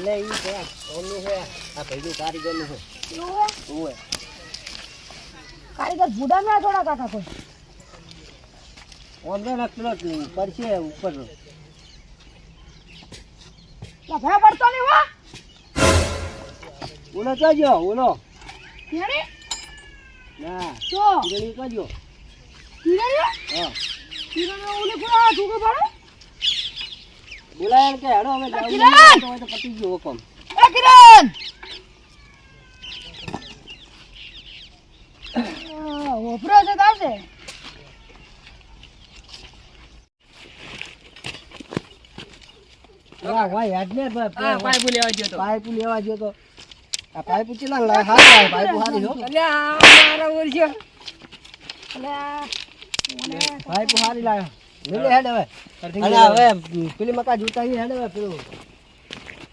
એટલે ઈ છે. ઓનું છે. આ ભઈનું કારીગરનું છે? ઓવે કારીગર બુડા ના થોડા કાકા કોઈ? ઓંધો નકલો પડશે ઉપર. લફડા પડતો નહીં હો? ઓલો જોજો ઓલો કેણી ના તો? કિરણી કરજો કિરણીઓ હા. કિરણીઓ ઓલી આ ઠૂકો પાડો બોલાય કે હેડો હવે જાવું તો પતી ગયો હુકમ એ કિરણ! આ, છે તો વાહ વાહ યાદ ને આ પાઇપ લેવા ગયો તો. પાઇપ લેવા ગયો તો. આ પાઇપ ચેલા લાય? હારી પાઇપ હારી હો. મારા પાઇપ હારી લાયો. મિલે હેડ હવે. અને હવે પેલી મકા જોતા હેડ હવે પેલું.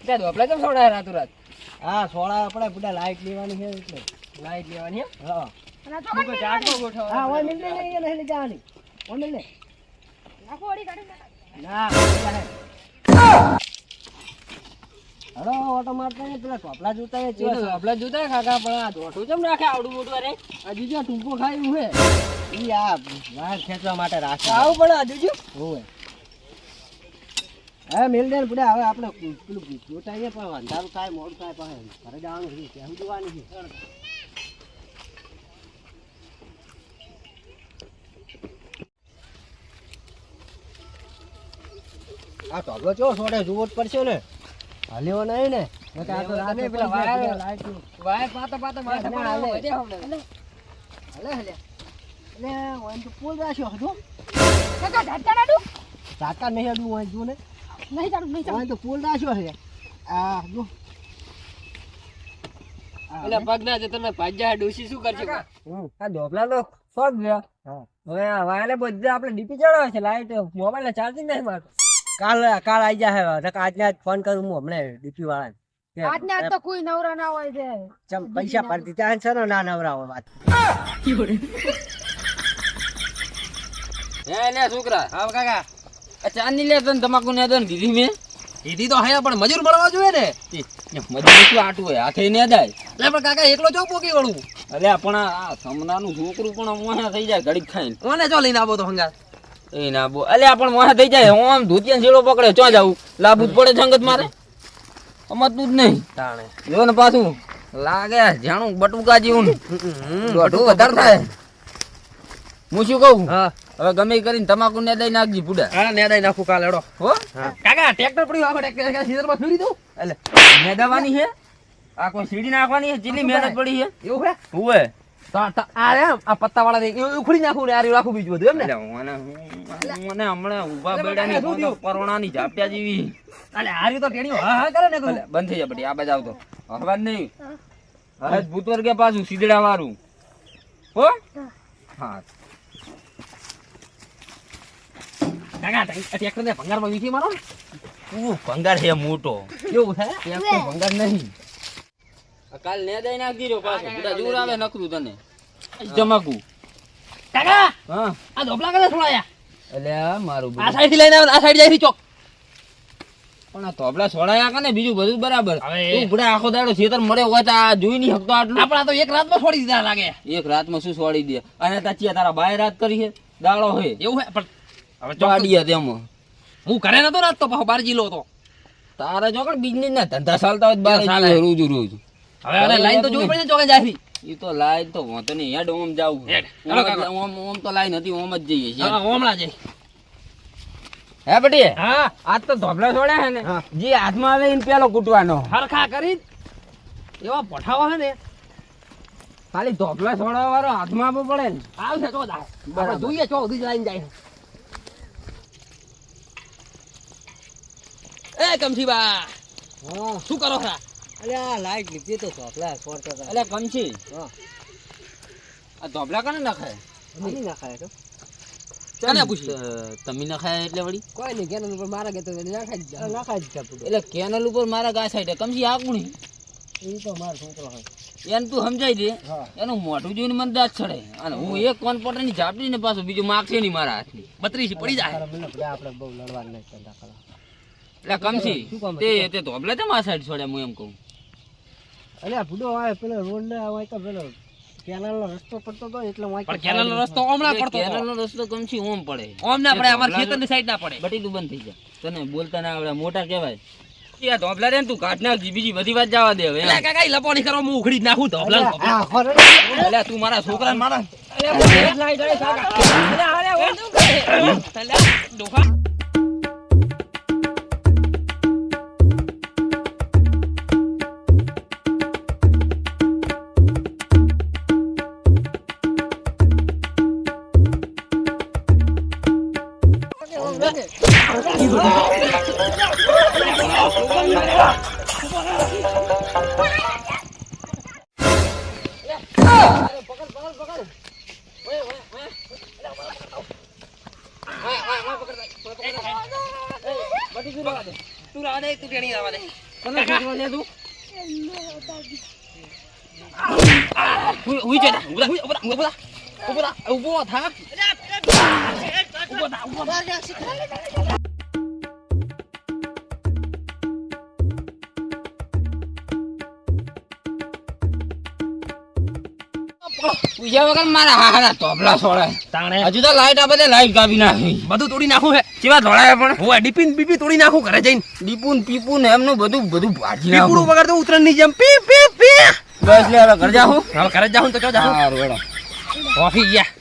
ત્યાં ધોપલા કેમ છોડાય રાતું રાત? હા સોડા આપણે બધા લાઈટ લેવાની છે એટલે. લાઈટ લેવાની હે હા. અને તો હા ઓય મિલ ને એને હેલી જવાની ઓય મિલ નાખો વળી કાઢી ના હલો ઓટો મારતો ને પેલા ટોપલા જોતા એ તો ધોપલા જોતા કાકા પણ આ દોઠું કેમ રાખે આવડું મોટું અરે? હજુ જો ટૂંકો ખાયું હે ઈ આ વાર ખેંચવા માટે રાખે. આવું પણ હજુ જો હોવે હવે મિલ દે ને હવે આપણે પેલું જોતાઈએ પણ અંધારું થાય મોડું થાય પણ ઘરે જવાનું છે. કેમ જોવાની છે. આ ટોપલો ચો છોડે જોવો જ પડશે ને. હલ્યો નહીં ને. આ તો રાતે પેલા વાય વાય પાતા પાતા માથે પણ હાલે. હલે હલે. એટલે ઓન તો પુલ રાખ્યો હજુ. કાકા ઝાટકા ના દઉં? ટાટા નહીં અડું હોય જો ને. નહીં ચાલુ નહીં ચાલુ. ઓન તો પુલ રાખ્યો છે. આ જો એટલે પગ ના જતો ભાજ્યા ડોસી શું કરશે. આ ઢોપલા તો સોગ ગયા. હવે આ વાયલે બધે આપણે ડીપી ચડાવે છે લાઈટ મોબાઈલ ચાર્જિંગ નહીં મારતો. કાલ કાલ આવી જાય હવે આજને આજ ફોન કરું હું હમણાં ડીપી વાળા આજને આજ તો કોઈ નવરા ના હોય છે ચમ પૈસા ભરી દીધા છે ને ના નવરા હોય વાત. લે છોકરા હા કાકા. આ ચાંદની લે તને તમાકુ ને દન દીધી મેં. દીધી તો હે પણ મજૂર મળવા જોઈએ ને. મજૂર શું આટું હોય હાથે ને જાય. એટલે પણ કાકા એકલો જો પોકી વળું? અરે પણ આ સમનાનું છોકરું પણ મોના થઈ જાય ઘડીક ખાઈને. કોને જો લઈને આવો તો હંગાત? એ ના બો અલે પણ મોહા થઈ જાય. હું આમ ધોતિયા છેડો પકડે ચો જાવું લાભ જ પડે સંગત મારે? અમતું જ નહીં. તાણે. જો ને પાછું. લાગે જાણું બટુકા જેવું દોઢું વધારે થાય. હું શું કહું? હા. હવે ગમે કરીને તમાકુ ને દઈ નાખજી પુડા. હા ને દઈ નાખું કાલે એડો હો? કાકા ટ્રેક્ટર પડ્યું. આખો ટ્રેક્ટર સીઝરમાં ફેરી દઉં? એટલે મેદાવાની છે? આ કોઈ સીડી નાખવાની છે? જેટલી મહેનત પડી છે? એવું હે હુએ આ- તો આ રે આ પત્તા વાળા ઉખડી નાખું ને આ રાખું બીજું બધું એમ ને? એટલે મને મને હમણાં ઊભા બેડાની? પરોણાની જેવી. અલે આ તો ટેણીઓ હા હા કરે ને બંધ થઈ જાય બટી આ બાજુ આવતો. નહીં. હવે ભૂતવર કે પાછું સીધડા વાળું હો? હા. કાકા ટ્રેક્ટર ને ભંગારમાં વીખી મારો ભંગાર છે મોટો? કેવું થાય? ભંગાર નહીં. કાલ ને દઈ નાખી રહ્યો પાછો. બધા જોર આવે નકરું તને. જમાકુ. કાકા હા. આ ધોપલા કરે છોડાયા એટલે મારું આ સાઈડથી લઈને આવે આ સાઈડ જાય ચોક. પણ આ ધોપલા છોડાયા કને બીજું બધું બરાબર. તું ભૂડા આખો દાડો ખેતર મળે હોય તો આ જોઈ નહીં શકતો આટલું. આપણા તો એક રાતમાં છોડી દીધા લાગે. એક રાતમાં શું છોડી દે? અને તાચિયા તારા બાય રાત કરી છે? દાડો હે એવું હે? પણ હવે ચોડીયા તેમાં. હું ઘરે નતો રાત તો પાછો બાર જિલ્લો હતો. તારા ચોકડ બિઝનેસ ના ધંધા ચાલતા હોય બાર ચાલે. રોજ રોજ. હવે હવે લાઈન તો જોવી પડે ને ચોકે જાય ઈ તો લાઈન તો વાંધો નહીં. હેડ ઓમ જાવું હેડ. ઓમ. ઓમ ઓમ તો લાઈન હતી ઓમ જ જઈએ છીએ. હા હમણાં જઈ હે બટી? હા આજ તો ધોબલા છોડ્યા હે ને. જે હાથમાં આવે એને પેલો કૂટવાનો. હરખા કરી. એવા પઠાવો હે ને. ખાલી ધોબલા છોડવા વાળો હાથમાં આપવો પડે ને. આવશે તો બરાબર. જોઈએ ચો સુધી લાઈન જાય. એ કમસીબા હા. શું કરો છો આ લાઈટ લીધી તો ધોપલા સોરતા હતા. એટલે કમચી હા. આ ધોપલા કને નખાય? નહીં નાખાય તો. કને પૂછી તમે નખાય એટલે વળી? કોઈ નહીં કેનલ ઉપર મારા કે તો નાખાઈ જ નખાય જ એટલે કેનલ ઉપર મારા ગા સાઈડે કમસી આકુણી એ તો મારો છોકરો હોય. એને તું સમજાઈ દે. એનું મોઢું જોઈને મને દાંત છડે અને હું એક કોન્પોટરની ઝાપડી ને પાછું બીજું માગશે નહીં મારા હાથની. બત્રીસ પડી જાય. આપણે બહુ લડવાનું નહીં એટલે કમસી શું કામ તે? તે ધોબલા છે મારા સાઈડ છોડે હું એમ કહું? અલ્યા ભૂડો આવે પેલો રોડ ને આવે તો પેલો કેનાલ નો રસ્તો પડતો તો એટલે હું પણ કેનાલનો રસ્તો હમણાં પડતો. કેરળનો રસ્તો કમસી ઓમ પડે. ઓમ ના પડે અમાર ખેતરની સાઈડ ના પડે. બટીલું બંધ થઈ જાય. તને બોલતા ના આવડે મોટા કહેવાય. આ ધોબલા રે તું કાઢ નાખજી બીજી બધી વાત જવા દે હવે. એટલે કાકા લપોણી કરવા હું ઉખડી નાખું ધોબલા. તું મારા છોકરા મારા તું ટેણી રાવા દે. તું? ઊભો ઊભો થા, ઊભો થા, ઊભો થા, ઊભો થા. પૂછ્યા વગર મારા હારા ધોબલા છોડાય તાણે. હજુ તો લાઈટ આ બધે લાઈટ કાપી નાખી. બધું તોડી નાખું હે. કેવા ધોળાય પણ. હું ડીપીન બીપી તોડી નાખું ઘરે જઈને. દીપુન પીપુન એમનું બધું બધું ભાજી વગર તો ઉતરણની જેમ. પી પી પી. બસ લે હવે ઘરે જાઉં હવે ઘરે જાઉં તો જાઉં હેડો. ઓફી ગયા.